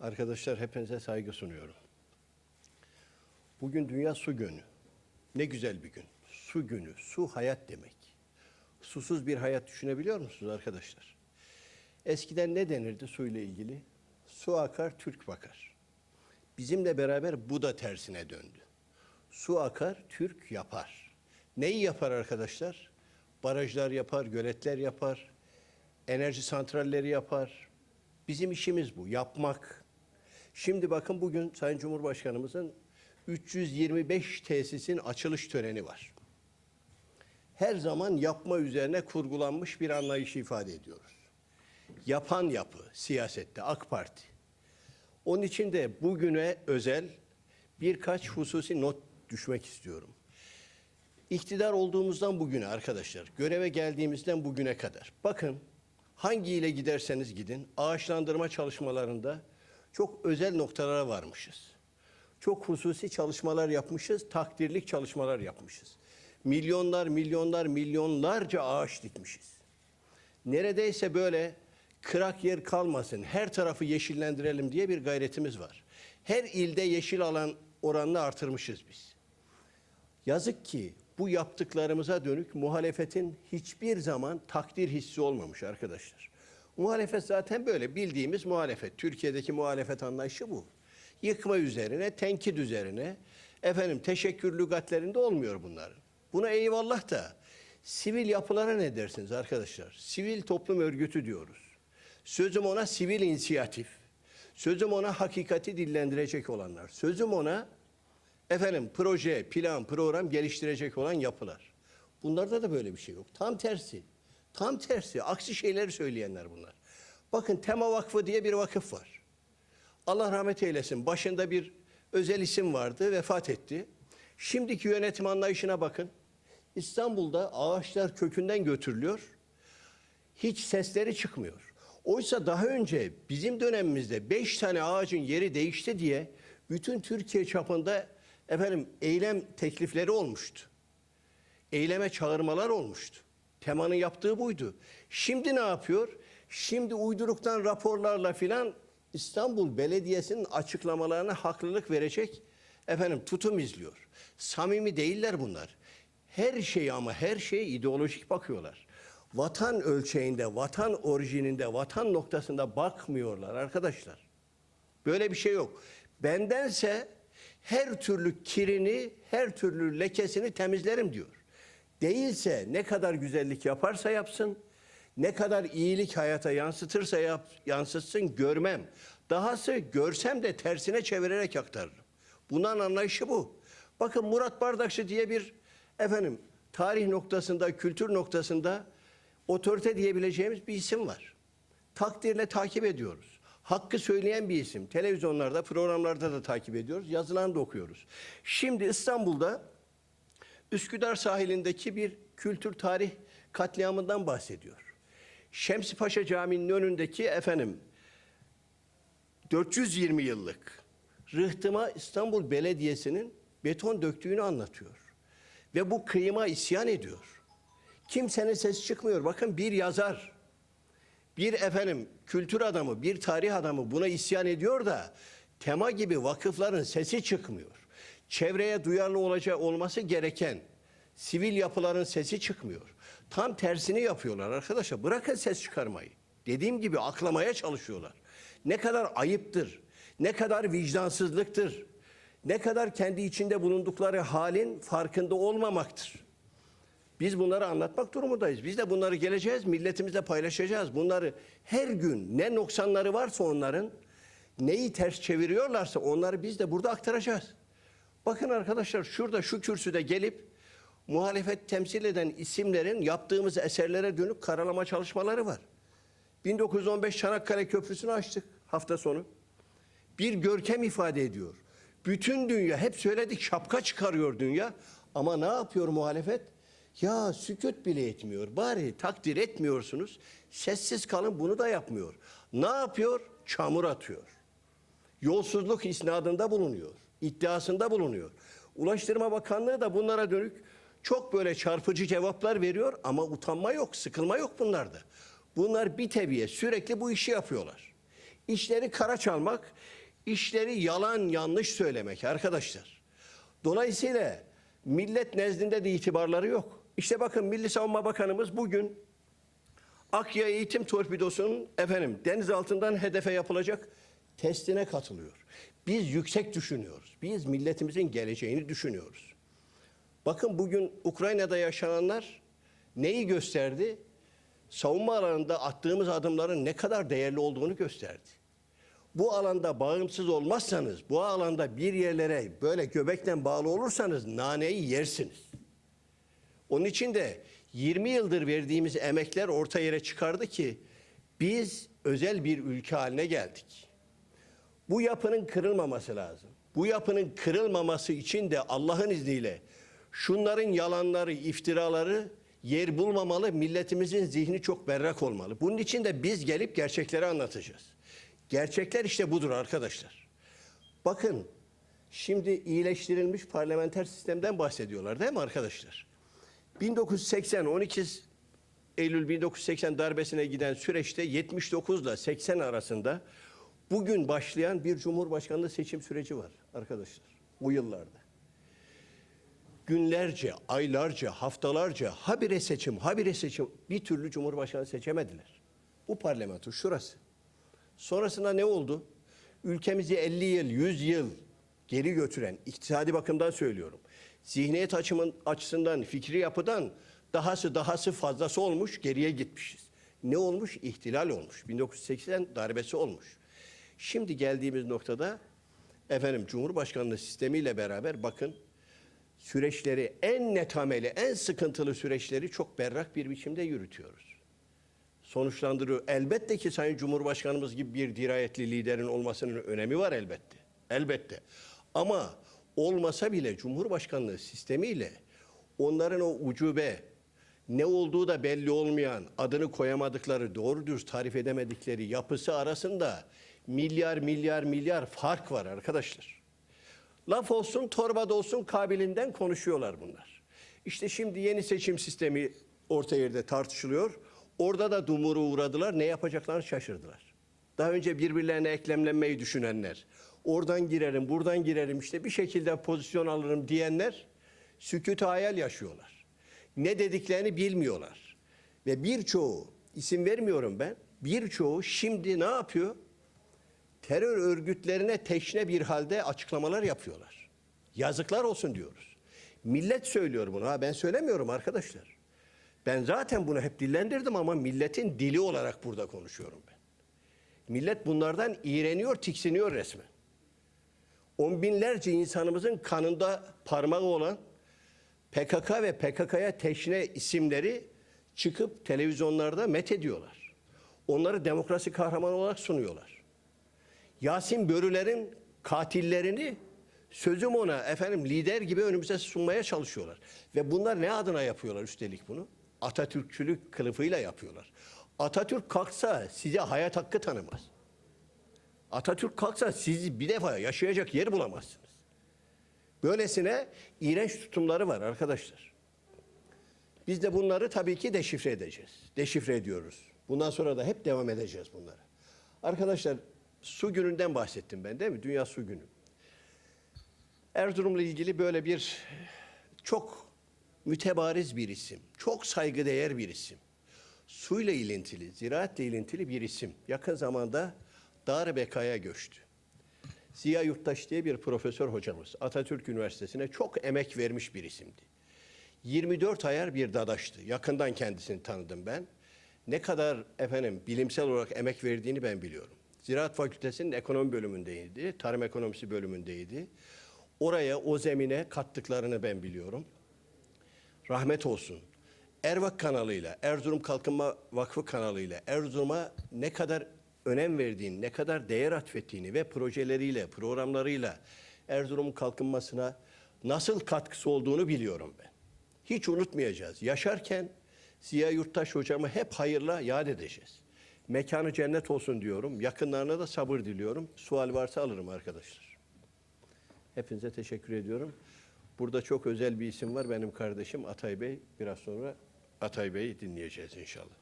Arkadaşlar hepinize saygı sunuyorum. Bugün Dünya Su Günü. Ne güzel bir gün. Su günü. Su hayat demek. Susuz bir hayat düşünebiliyor musunuz arkadaşlar? Eskiden ne denirdi suyla ilgili? Su akar, Türk bakar. Bizimle beraber bu da tersine döndü. Su akar, Türk yapar. Neyi yapar arkadaşlar? Barajlar yapar, göletler yapar, enerji santralleri yapar. Bizim işimiz bu, yapmak. Şimdi bakın bugün Sayın Cumhurbaşkanımızın 325 tesisin açılış töreni var. Her zaman yapma üzerine kurgulanmış bir anlayışı ifade ediyoruz. Yapan yapı siyasette AK Parti. Onun için de bugüne özel birkaç hususi not düşmek istiyorum. İktidar olduğumuzdan bugüne arkadaşlar, göreve geldiğimizden bugüne kadar. Bakın hangi ile giderseniz gidin, ağaçlandırma çalışmalarında çok özel noktalara varmışız. Çok hususi çalışmalar yapmışız, takdirlik çalışmalar yapmışız. Milyonlar, milyonlar, milyonlarca ağaç dikmişiz. Neredeyse böyle kırak yer kalmasın, her tarafı yeşillendirelim diye bir gayretimiz var. Her ilde yeşil alan oranını artırmışız biz. Yazık ki bu yaptıklarımıza dönük muhalefetin hiçbir zaman takdir hissi olmamış arkadaşlar. Muhalefet zaten böyle bildiğimiz muhalefet. Türkiye'deki muhalefet anlayışı bu. Yıkma üzerine, tenkit üzerine, efendim teşekkür lügatlerinde olmuyor bunların. Buna eyvallah da sivil yapılara ne dersiniz arkadaşlar? Sivil toplum örgütü diyoruz. Sözüm ona sivil inisiyatif. Sözüm ona hakikati dillendirecek olanlar. Sözüm ona efendim proje, plan, program geliştirecek olan yapılar. Bunlarda da böyle bir şey yok. Tam tersi. Tam tersi. Aksi şeyleri söyleyenler bunlar. Bakın Tema Vakfı diye bir vakıf var. Allah rahmet eylesin. Başında bir özel isim vardı, vefat etti. Şimdiki yönetim anlayışına bakın. İstanbul'da ağaçlar kökünden götürülüyor. Hiç sesleri çıkmıyor. Oysa daha önce bizim dönemimizde beş tane ağacın yeri değişti diye bütün Türkiye çapında efendim eylem teklifleri olmuştu. Eyleme çağırmalar olmuştu. Temanın yaptığı buydu. Şimdi ne yapıyor? Şimdi uyduruktan raporlarla filan İstanbul Belediyesi'nin açıklamalarına haklılık verecek efendim tutum izliyor. Samimi değiller bunlar. Her şeyi ama her şeye ideolojik bakıyorlar. Vatan ölçeğinde, vatan orijininde, vatan noktasında bakmıyorlar arkadaşlar. Böyle bir şey yok. Bendense her türlü kirini, her türlü lekesini temizlerim diyor. Değilse ne kadar güzellik yaparsa yapsın, ne kadar iyilik hayata yansıtırsa yap, yansıtsın görmem. Dahası görsem de tersine çevirerek aktarırım. Bunların anlayışı bu. Bakın Murat Bardakçı diye bir efendim tarih noktasında, kültür noktasında otorite diyebileceğimiz bir isim var. Takdirle takip ediyoruz. Hakkı söyleyen bir isim. Televizyonlarda, programlarda da takip ediyoruz. Yazılan da okuyoruz. Şimdi İstanbul'da Üsküdar sahilindeki bir kültür tarih katliamından bahsediyor. Şemsi Paşa Camii'nin önündeki efendim 420 yıllık rıhtıma İstanbul Belediyesi'nin beton döktüğünü anlatıyor. Ve bu kıyıma isyan ediyor. Kimsenin sesi çıkmıyor. Bakın bir yazar, bir efendim kültür adamı, bir tarih adamı buna isyan ediyor da tema gibi vakıfların sesi çıkmıyor. Çevreye duyarlı olacak olması gereken sivil yapıların sesi çıkmıyor. Tam tersini yapıyorlar arkadaşlar. Bırakın ses çıkarmayı. Dediğim gibi aklamaya çalışıyorlar. Ne kadar ayıptır, ne kadar vicdansızlıktır, ne kadar kendi içinde bulundukları halin farkında olmamaktır. Biz bunları anlatmak durumundayız. Biz de bunları geleceğiz, milletimizle paylaşacağız. Bunları her gün ne noksanları varsa onların, neyi ters çeviriyorlarsa onları biz de burada aktaracağız. Bakın arkadaşlar şurada şu kürsüde gelip muhalefet temsil eden isimlerin yaptığımız eserlere dönük karalama çalışmaları var. 1915 Çanakkale Köprüsü'nü açtık hafta sonu. Bir görkem ifade ediyor. Bütün dünya hep söyledik şapka çıkarıyor dünya ama ne yapıyor muhalefet? Ya sükut bile etmiyor. Bari takdir etmiyorsunuz. Sessiz kalın bunu da yapmıyor. Ne yapıyor? Çamur atıyor. Yolsuzluk isnadında bulunuyor. İddiasında bulunuyor. Ulaştırma Bakanlığı da bunlara dönük çok böyle çarpıcı cevaplar veriyor ama utanma yok, sıkılma yok bunlarda. Bunlar bir tebiye sürekli bu işi yapıyorlar. İşleri kara çalmak, işleri yalan yanlış söylemek arkadaşlar. Dolayısıyla millet nezdinde de itibarları yok. İşte bakın Milli Savunma Bakanımız bugün Akya Eğitim Torpidosu'nun efendim deniz altından hedefe yapılacak testine katılıyor. Biz yüksek düşünüyoruz. Biz milletimizin geleceğini düşünüyoruz. Bakın bugün Ukrayna'da yaşananlar neyi gösterdi? Savunma alanında attığımız adımların ne kadar değerli olduğunu gösterdi. Bu alanda bağımsız olmazsanız, bu alanda bir yerlere böyle göbekten bağlı olursanız naneyi yersiniz. Onun için de 20 yıldır verdiğimiz emekler orta yere çıkardı ki biz özel bir ülke haline geldik. Bu yapının kırılmaması lazım. Bu yapının kırılmaması için de Allah'ın izniyle şunların yalanları, iftiraları yer bulmamalı. Milletimizin zihni çok berrak olmalı. Bunun için de biz gelip gerçekleri anlatacağız. Gerçekler işte budur arkadaşlar. Bakın şimdi iyileştirilmiş parlamenter sistemden bahsediyorlar değil mi arkadaşlar? 1980 12 Eylül 1980 darbesine giden süreçte 79 ile 80 arasında bugün başlayan bir cumhurbaşkanlığı seçim süreci var arkadaşlar bu yıllarda. Günlerce, aylarca, haftalarca habire seçim, habire seçim bir türlü cumhurbaşkanı seçemediler. Bu parlamento şurası. Sonrasında ne oldu? Ülkemizi 50 yıl, 100 yıl geri götüren, iktisadi bakımdan söylüyorum. Zihniyet açımın, açısından, fikri yapıdan dahası dahası fazlası olmuş, geriye gitmişiz. Ne olmuş? İhtilal olmuş. 1980 darbesi olmuş. Şimdi geldiğimiz noktada efendim Cumhurbaşkanlığı sistemiyle beraber bakın süreçleri en netameli, en sıkıntılı süreçleri çok berrak bir biçimde yürütüyoruz sonuçlandırıyor. Elbette ki Sayın Cumhurbaşkanımız gibi bir dirayetli liderin olmasının önemi var elbette. Elbette. Ama olmasa bile Cumhurbaşkanlığı sistemiyle onların o ucube, ne olduğu da belli olmayan, adını koyamadıkları, doğru dürüst tarif edemedikleri yapısı arasında milyar milyar milyar fark var arkadaşlar. Laf olsun, torbada olsun kabilinden konuşuyorlar bunlar. İşte şimdi yeni seçim sistemi orta yerde tartışılıyor. Orada da dumuru uğradılar. Ne yapacaklarını şaşırdılar. Daha önce birbirlerine eklemlenmeyi düşünenler, oradan girerim, buradan girerim, işte bir şekilde pozisyon alırım diyenler sükût hayal yaşıyorlar. Ne dediklerini bilmiyorlar. Ve birçoğu, isim vermiyorum ben, birçoğu şimdi ne yapıyor? Terör örgütlerine teşne bir halde açıklamalar yapıyorlar. Yazıklar olsun diyoruz. Millet söylüyor bunu. Ha ben söylemiyorum arkadaşlar. Ben zaten bunu hep dillendirdim ama milletin dili olarak burada konuşuyorum ben. Millet bunlardan iğreniyor, tiksiniyor resmen. On binlerce insanımızın kanında parmağı olan PKK ve PKK'ya teşne isimleri çıkıp televizyonlarda met ediyorlar. Onları demokrasi kahramanı olarak sunuyorlar. Yasin Börüler'in katillerini sözüm ona efendim lider gibi önümüze sunmaya çalışıyorlar. Ve bunlar ne adına yapıyorlar üstelik bunu? Atatürkçülük kılıfıyla yapıyorlar. Atatürk kalksa size hayat hakkı tanımaz. Atatürk kalksa sizi bir defa yaşayacak yer bulamazsınız. Böylesine iğrenç tutumları var arkadaşlar. Biz de bunları tabii ki deşifre edeceğiz. Deşifre ediyoruz. Bundan sonra da hep devam edeceğiz bunlara. Arkadaşlar su gününden bahsettim ben değil mi? Dünya Su Günü. Erzurum'la ilgili böyle bir çok mütebariz bir isim, çok saygıdeğer bir isim. Suyla ilintili, ziraatle ilintili bir isim. Yakın zamanda Darbeka'ya göçtü. Ziya Yurttaş diye bir profesör hocamız Atatürk Üniversitesi'ne çok emek vermiş bir isimdi. 24 ayar bir dadaştı. Yakından kendisini tanıdım ben. Ne kadar efendim bilimsel olarak emek verdiğini ben biliyorum. Ziraat Fakültesi'nin ekonomi bölümündeydi, tarım ekonomisi bölümündeydi. Oraya, o zemine kattıklarını ben biliyorum. Rahmet olsun. Ervak kanalıyla, Erzurum Kalkınma Vakfı kanalıyla Erzurum'a ne kadar önem verdiğini, ne kadar değer atfettiğini ve projeleriyle, programlarıyla Erzurum kalkınmasına nasıl katkısı olduğunu biliyorum ben. Hiç unutmayacağız. Yaşarken Ziya Yurttaş hocamı hep hayırla yad edeceğiz. Mekanı cennet olsun diyorum. Yakınlarına da sabır diliyorum. Sual varsa alırım arkadaşlar. Hepinize teşekkür ediyorum. Burada çok özel bir isim var benim kardeşim Atay Bey. Biraz sonra Atay Bey'i dinleyeceğiz inşallah.